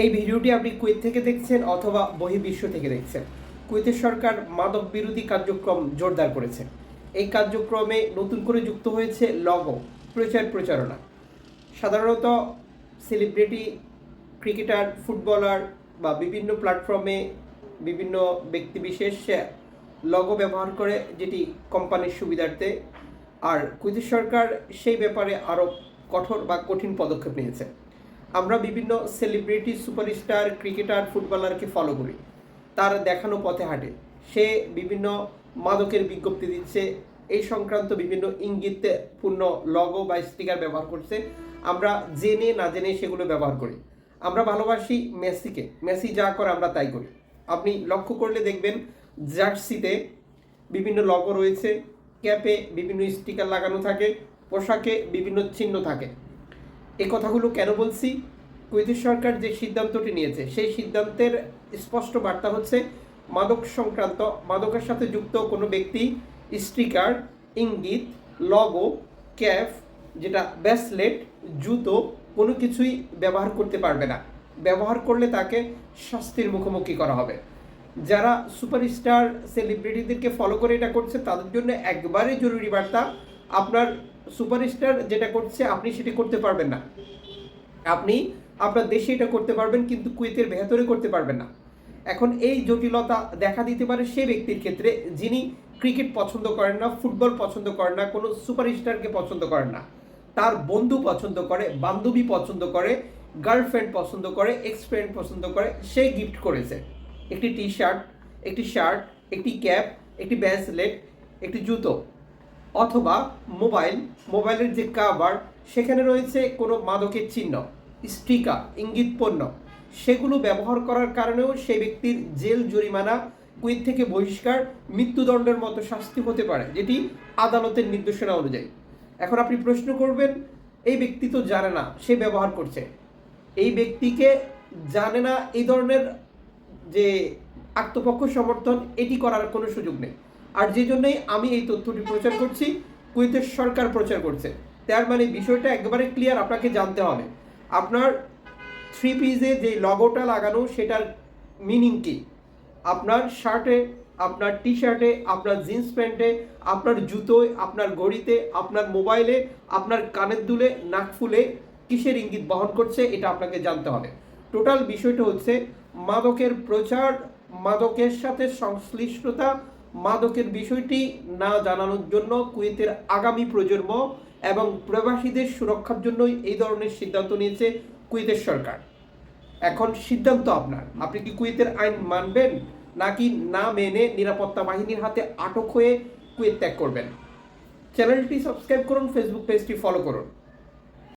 এই ভিডিওটি আপনি কুয়েত থেকে দেখছেন অথবা বহির্বিশ্ব থেকে দেখছেন। কুয়েতের সরকার মাদক বিরোধী কার্যক্রম জোরদার করেছে। এই কার্যক্রমে নতুন করে যুক্ত হয়েছে লগো প্রচার প্রচারণা। সাধারণত সেলিব্রিটি, ক্রিকেটার, ফুটবলার বা বিভিন্ন প্ল্যাটফর্মে বিভিন্ন ব্যক্তিবিশেষ লগো ব্যবহার করে যেটি কোম্পানির সুবিধার্থে। আর কুয়েতের সরকার সেই ব্যাপারে আরও কঠোর বা কঠিন পদক্ষেপ নিয়েছে। আমরা বিভিন্ন সেলিব্রিটি সুপারস্টার ক্রিকেটার ফুটবলারকে ফলো করি। তার দেখানো পথে হাঁটে। সে বিভিন্ন মাদকের বিজ্ঞপ্তি দিচ্ছে। এই সংক্রান্ত বিভিন্ন ইঙ্গিতপূর্ণ লগো বা স্টিকার ব্যবহার করছে। আমরা জেনে না জেনে সেগুলো ব্যবহার করি। আমরা ভালোবাসি মেসিকে। মেসি যা করে আমরা তাই করি। আপনি লক্ষ্য করলে দেখবেন, জার্সিতে বিভিন্ন লগো রয়েছে। ক্যাপে বিভিন্ন স্টিকার লাগানো থাকে। পোশাকে বিভিন্ন চিহ্ন থাকে। এই কথাগুলো কেন বলছি? কুয়েতের সরকার যে সিদ্ধান্তটি নিয়েছে, সেই সিদ্ধান্তের স্পষ্ট বার্তা হচ্ছে মাদক সংক্রান্ত, মাদকের সাথে যুক্ত কোনো ব্যক্তি, স্টিকার, ইঙ্গিত লগো ক্যাফ, যেটা ব্যাসলেট জুতো, কোনো কিছুই ব্যবহার করতে পারবে না। ব্যবহার করলে তাকে শাস্তির মুখোমুখি করা হবে। যারা সুপারস্টার সেলিব্রিটিদেরকে ফলো করে এটা করছে, তাদের জন্য একবারে জরুরি বার্তা আপনার সুপারস্টার যেটা করছে, আপনি সেটি করতে পারবেন না। আপনি আপনার দেশে এটা করতে পারবেন, কিন্তু কুয়েতের ভেতরে করতে পারবেন না। এখন এই জটিলতা দেখা দিতে পারে সে ব্যক্তির ক্ষেত্রে, যিনি ক্রিকেট পছন্দ করেন না, ফুটবল পছন্দ করেন না, কোনো সুপারস্টারকে পছন্দ করেন না। তার বন্ধু পছন্দ করে, বান্ধবী পছন্দ করে, গার্লফ্রেন্ড পছন্দ করে এক্স ফ্রেন্ড পছন্দ করে, সে গিফট করেছে। একটি টি শার্ট একটি শার্ট, একটি ক্যাপ, একটি ব্যাসলেট, একটি জুতো। অথবা মোবাইল, মোবাইলের যে কাভার সেখানে রয়েছে কোনো মাদকের চিহ্ন স্টিকা ইঙ্গিত পণ্য। সেগুলো ব্যবহার করার কারণেও সেই ব্যক্তির জেল জরিমানা কুয়েত থেকে বহিষ্কার, মৃত্যুদণ্ডের মতো শাস্তি হতে পারে, যেটি আদালতের নির্দেশনা অনুযায়ী। এখন আপনি প্রশ্ন করবেন, এই ব্যক্তি তো জানে না, সে ব্যবহার করছে। এই ব্যক্তিকে জানে না, এই ধরনের যে আত্মপক্ষ সমর্থন, এটি করার কোনো সুযোগ নেই। আর যে জন্যই আমি এই তথ্যটি প্রচার করছি, কুয়েতের সরকার প্রচার করছে। তার মানে বিষয়টা একেবারে ক্লিয়ার আপনাকে জানতে হবে। আপনার থ্রি পিসে যে লগোটা লাগানো, সেটার মিনিং কি? আপনার শার্টে আপনার টি শার্টে আপনার জিন্স প্যান্টে আপনার জুতোয়, আপনার ঘড়িতে আপনার মোবাইলে আপনার কানের দুলে, নাক ফুলে কিসের ইঙ্গিত বহন করছে, এটা আপনাকে জানতে হবে। টোটাল বিষয়টা হচ্ছে, মাদকের প্রচার, মাদকের সাথে সংশ্লিষ্টতা মাদকের বিষয়টি না জানানোর জন্য কুয়েতের আগামী প্রজন্ম এবং প্রবাসীদের সুরক্ষার জন্যই এই ধরনের সিদ্ধান্ত নিয়েছে কুয়েতের সরকার। এখন সিদ্ধান্ত আপনার। আপনি কি কুয়েতের আইন মানবেন নাকি না মেনে নিরাপত্তা বাহিনীর হাতে আটক হয়ে কুয়েত ত্যাগ করবেন? চ্যানেলটি সাবস্ক্রাইব করুন, ফেসবুক পেজটি ফলো করুন।